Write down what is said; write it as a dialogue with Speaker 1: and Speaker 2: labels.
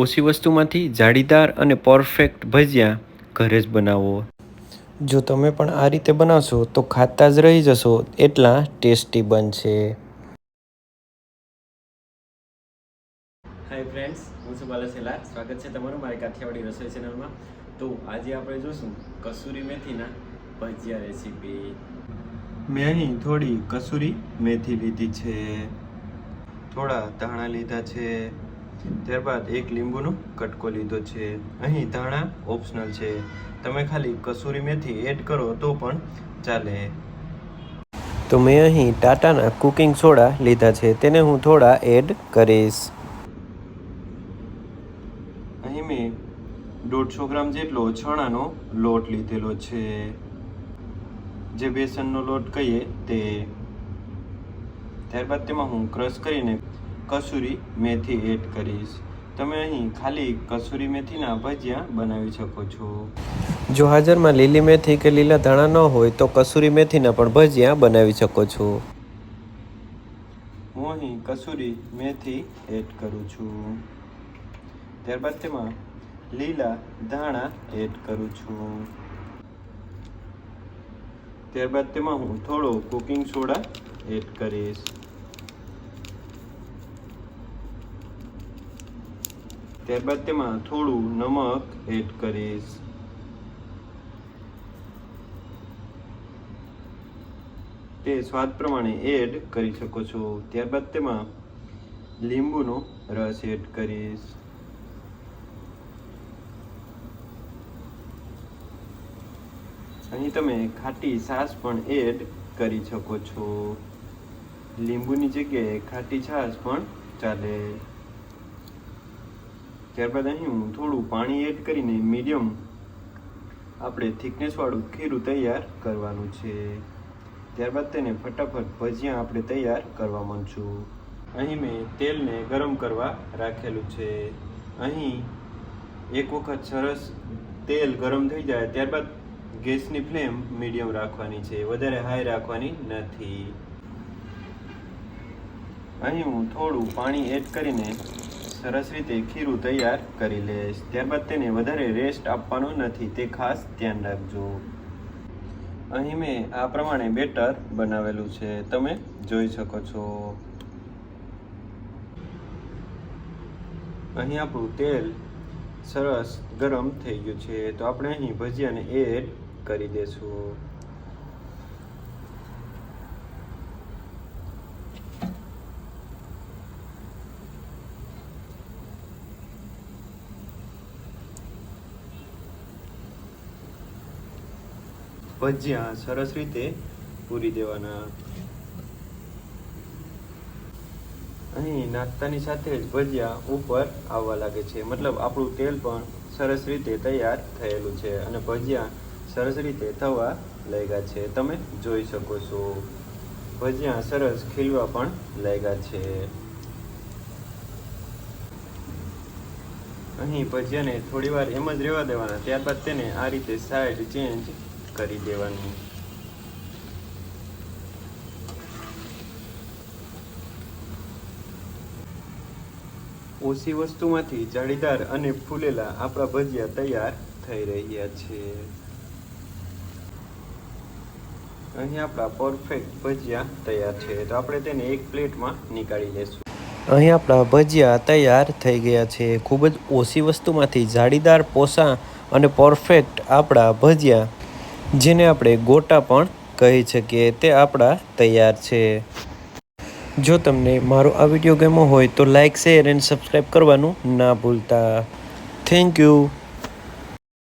Speaker 1: ઓછી વસ્તુમાંથી જાળીદાર અને પરફેક્ટ ભજીયા ઘરે જ બનાવો. જો તમે પણ આ રીતે બનાવશો તો ખાતા જ રહી જશો એટલા ટેસ્ટી બનશે. હાય ફ્રેન્ડ્સ હું છું બાલાસેલા સ્વાગત છે તમારું મારી કાઠિયાવાડી રસોઈ ચેનલમાં તો આજે આપણે જોશું કસૂરી મેથીના ભજીયા રેસીપી મેં અહીં થોડી કસૂરી મેથી લીધી છે. થોડા ધાણા લીધા છે. ત્યારબાદ એક લીંબુનો કટકો લીધો છે. અહીં ધાણા ઓપ્શનલ છે. તમે ખાલી કસૂરી મેથી એડ કરો તો પણ ચાલે. તો મેં અહીં ટાટાના કુકિંગ સોડા લીધા છે. તેને હું થોડા એડ કરીશ. અહીં મેં દોઢસો ગ્રામ જેટલો છણાનો લોટ લીધેલો છે. જે બેસનનો લોટ કહીએ તે. ત્યારબાદ તેમાં હું ક્રશ કરીને કસૂરી મેથી એડ કરીશ. તમે અહીં ખાલી કસૂરી મેથીના ભજીયા બનાવી શકો છો. જો હાજરમાં લીલી મેથી કે લીલા ધાણા ન હોય તો કસૂરી મેથીના પણ ભજીયા બનાવી શકો છો. હું અહીં કસૂરી મેથી એડ કરું છું. ત્યારબાદ તેમાં લીલા ધાણા એડ કરું છું. ત્યારબાદ તેમાં હું થોડો કુકિંગ સોડા એડ કરીશ. ત્યારબાદ તેમાં થોડું નમક એડ કરીશ. તે સ્વાદ પ્રમાણે એડ કરી શકો છો. ત્યારબાદ તેમાં લીંબુનો રસ એડ કરીશ. અહીં તમે ખાટી છાશ પણ એડ કરી શકો છો. લીંબુની જગ્યાએ ખાટી છાશ પણ ચાલે. ત્યારબાદ અહીં હું થોડું પાણી એડ કરીને મીડિયમ આપણે થિકનેસવાળું ખીરું તૈયાર કરવાનું છે. ત્યારબાદ તેને ફટાફટ ભજીયા આપણે તૈયાર કરવા માંડશું અહીં મેં તેલને ગરમ કરવા રાખેલું છે. અહીં એક વખત સરસ તેલ ગરમ થઈ જાય ત્યારબાદ ગેસની ફ્લેમ મીડિયમ રાખવાની છે. વધારે હાઈ રાખવાની નથી. અહીં હું થોડું પાણી એડ કરીને સરસ રીતે ખીરું તૈયાર કરી લઈશ. ત્યારબાદ તેને વધારે રેસ્ટ આપવાનો નથી. તે ખાસ ધ્યાન રાખજો. અહીં મેં આ પ્રમાણે બેટર બનાવેલું છે. તમે જોઈ શકો છો. અહીં આપણું તેલ સરસ ગરમ થઈ ગયું છે. તો આપણે અહીં ભજીયાને એડ કરી દેશું. ભજીયા સરસ રીતે પૂરી દેવાના. અહીં નાસ્તાની સાથે જ ભજીયા ઉપર આવવા લાગે છે. મતલબ આપણું તેલ પણ સરસ રીતે તૈયાર થયેલું છે અને ભજીયા સરસ રીતે થવા લાગ્યા છે. તમે જોઈ શકો છો. ભજીયા સરસ ખીલવા પણ લાગ્યા છે. અહીં ભજીયાને થોડી વાર એમ જ રહેવા દેવાના. ત્યારબાદ તેને આ રીતે સાઈડ ચેન્જ કરી દેવાની. ઓછી વસ્તુમાંથી જાળીદાર અને ફૂલેલા આપણા ભજીયા તૈયાર થઈ રહ્યા છે. અહીં આપણા પરફેક્ટ ભજીયા તૈયાર છે. તો આપણે તેને એક પ્લેટમાં નીકાળી લેશું. અહીં આપણા ભજીયા તૈયાર થઈ ગયા છે. ખૂબ જ ઓછી વસ્તુમાંથી જાળીદાર પોસા અને પરફેક્ટ આપણા ભજીયા જેને આપણે ગોટા પણ કહી શકીએ. તે આપણા તૈયાર છે. જો તમને મારો આ વીડિયો ગમ્યો હોય તો લાઇક શેર એન્ડ સબસ્ક્રાઈબ કરવાનું ના ભૂલતા. Thank you